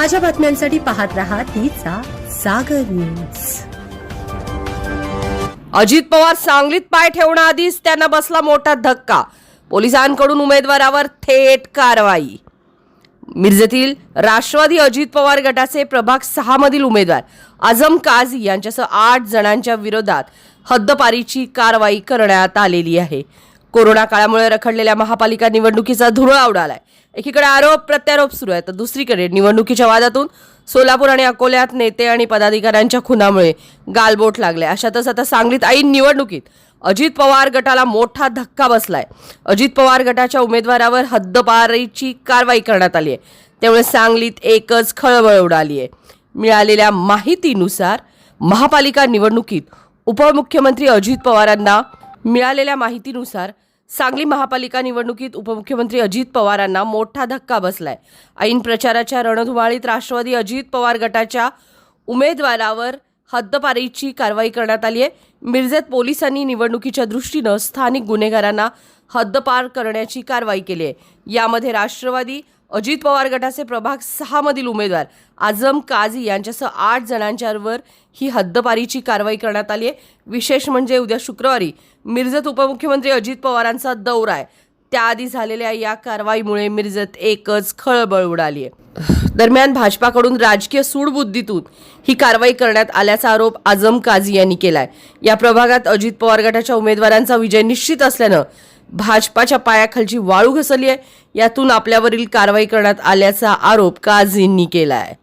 ताज्या बातम्यांसाठी पाहत राहा तिचा सागर न्यूज. अजित पवार सांगलीत पाय ठेवण्याआधीच त्यांना बसला मोठा धक्का. पोलिसांकडून उमेदवारावर थेट कारवाई. मिरजेतील राष्ट्रवादी अजित पवार गटाचे प्रभाग सहा मधील उमेदवार आझम काझी यांच्यासह आठ जणांच्या विरोधात हद्दपारीची कारवाई करण्यात आलेली आहे. कोरोना काळामुळे रखडलेल्या महापालिका निवडणुकीचा धुरळा उडालाय एकीकडे आरोप प्रत्यारोप सुरू आहे तर दुसरीकडे निवडणुकीच्या वादातून सोलापूर आणि अकोल्यात नेते आणि पदाधिकाऱ्यांच्या खुनामुळे गालबोट लागले. अशातच आता सांगलीत ऐन निवडणुकीत अजित पवार गटाला मोठा धक्का बसलाय. अजित पवार गटाच्या उमेदवारावर हद्दपारीची कारवाई करण्यात आली आहे. त्यामुळे सांगलीत एकच खळबळ उडाली आहे. मिळालेल्या माहितीनुसार महापालिका निवडणुकीत उपमुख्यमंत्री अजित पवारांना मिळालेल्या माहितीनुसार सांगली महापालिका निवडणुकीत उपमुख्यमंत्री अजित पवारांना मोठा धक्का बसलाय. ऐन प्रचाराच्या रणधुमाळीत राष्ट्रवादी अजित पवार गटाच्या उमेदवारावर हद्दपारीची कारवाई करण्यात आली आहे मिरजेत पोलिसांनी निवडणुकीच्या दृष्टीनं स्थानिक गुन्हेगारांना हद्दपार करण्याची कारवाई केली आहे यामध्ये राष्ट्रवादी अजित पवार गटाचे प्रभाग सहा मधील उमेदवार आझम काझी यांच्यासह आठ जणांच्यावर ही हद्दपारीची कारवाई करण्यात आली आहे. विशेष म्हणजे उद्या शुक्रवारी मिरजत उपमुख्यमंत्री अजित पवारांचा दौरा आहे. त्याआधी झालेल्या या कारवाईमुळे मिरजत एकच खळबळ उडाली आहे दरम्यान भाजपाकडून राजकीय सूडबुद्धीतून ही कारवाई करण्यात आल्याचा आरोप आजम काझी यांनी केलाय. या प्रभागात अजित पवार गटाच्या उमेदवारांचा विजय निश्चित असल्यानं भाजपाच्या पायाखालची वाळू घसरली आहे यातून आपल्यावरील कारवाई करण्यात आल्याचा आरोप काझींनी केला आहे